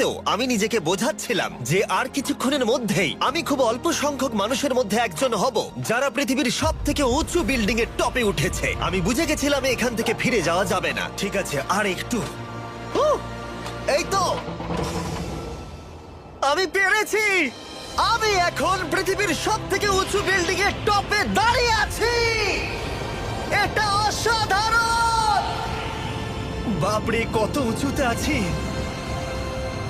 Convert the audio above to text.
সত্ত্বেও আমি নিজেকে বোঝাচ্ছিলাম যে আর কিছুক্ষণের মধ্যেই আমি খুব অল্প সংখ্যক মানুষের মধ্যে একজন হব, যারা পৃথিবীর সব থেকে উঁচু বিল্ডিং এর টপে উঠেছে। আমি বুঝে গেছিলাম এখান থেকে ফিরে যাওয়া যাবে না। ঠিক আছে, আর একটু। এই তো। আমি পেরেছি। আমি এখন পৃথিবীর সব থেকে উঁচু বিল্ডিং এর টপে দাঁড়িয়ে আছি। এটা অসাধারণ! বাপরে, কত উঁচুতে আছি।